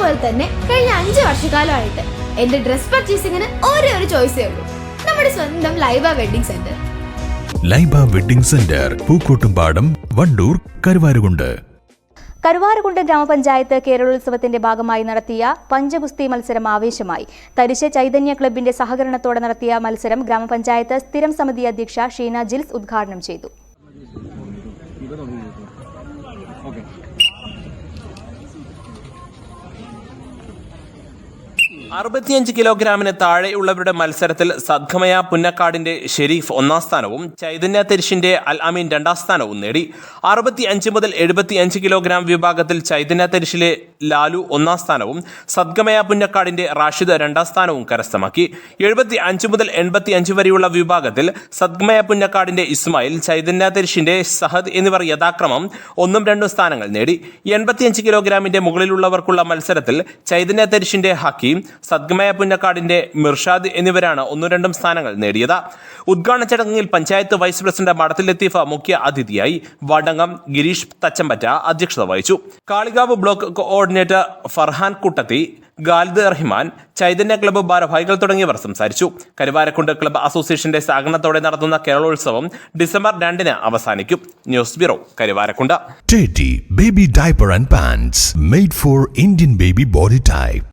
പോലെ തന്നെ കഴിഞ്ഞ അഞ്ച് വർഷക്കാലമായിട്ട് എന്റെ ഡ്രസ് പർച്ചേസിങ്ങിന് ഒരേ ഒരു ചോയ്സേ ഉള്ളൂ. നമ്മുടെ സ്വന്തം Laiba wedding centre. Laiba wedding centre Pookkottumpadam Wandoor Karuvarakundu. Karuvarakundu ഗ്രാമപഞ്ചായത്ത് കേരളോത്സവത്തിന്റെ ഭാഗമായി നടത്തിയ പഞ്ചഗുസ്തി മത്സരം ആവേശമായി. തരിശ ചൈതന്യ ക്ലബിന്റെ സഹകരണത്തോടെ നടത്തിയ മത്സരം ഗ്രാമപഞ്ചായത്ത് സ്ഥിരം സമിതി അധ്യക്ഷ ഷീന ജിൽസ് ഉദ്ഘാടനം ചെയ്തു. അറുപത്തിയഞ്ച് കിലോഗ്രാമിന് താഴെയുള്ളവരുടെ മത്സരത്തിൽ സദ്ഗമയ പുന്നക്കാടിന്റെ ഷെരീഫ് ഒന്നാം സ്ഥാനവും ചൈതന്യ തെരിശിന്റെ അൽ അമീൻ രണ്ടാം സ്ഥാനവും നേടി. അറുപത്തി അഞ്ച് മുതൽ എഴുപത്തിയഞ്ച് കിലോഗ്രാം വിഭാഗത്തിൽ ചൈതന്യ തെരിശിലെ ലാലു ഒന്നാം സ്ഥാനവും സദ്ഗമയ പുന്നക്കാടിന്റെ റാഷിദ് രണ്ടാം സ്ഥാനവും കരസ്ഥമാക്കി. എഴുപത്തി അഞ്ച് മുതൽ എൺപത്തി അഞ്ച് വരെയുള്ള വിഭാഗത്തിൽ സദ്ഗമയ പുന്നക്കാടിന്റെ ഇസ്മായിൽ ചൈതന്യ തെരിശിന്റെ സഹദ് എന്നിവർ യഥാക്രമം ഒന്നും രണ്ടും സ്ഥാനങ്ങൾ നേടി. എൺപത്തിയഞ്ച് കിലോഗ്രാമിന്റെ മുകളിലുള്ളവർക്കുള്ള മത്സരത്തിൽ ചൈതന്യ തെരിശിന്റെ ഹക്കീം സദ്ഗമയ പുന്നക്കാടിന്റെ മിർഷാദ് എന്നിവരാണ് ഒന്നും രണ്ടും സ്ഥാനങ്ങൾ നേടിയത്. ഉദ്ഘാടന ചടങ്ങിൽ പഞ്ചായത്ത് വൈസ് പ്രസിഡന്റ് മടത്തിൽ ലത്തീഫ മുഖ്യ അതിഥിയായി വടങ്ങം ഗിരീഷ് തച്ചമ്പറ്റ അധ്യക്ഷത വഹിച്ചു. Kalikavu block coordinator Farhan Kuttathi Khalid Rahman Chaitanya club ഭാരവാഹികൾ തുടങ്ങിയവർ സംസാരിച്ചു. കരുവാരക്കുണ്ട് ക്ലബ്ബ് അസോസിയേഷന്റെ സഹകരണത്തോടെ നടത്തുന്ന കേരളോത്സവം ഡിസംബർ രണ്ടിന് അവസാനിക്കും. News bureau Karuvarakundu. Baby Diaper and Pants made for Indian baby body type.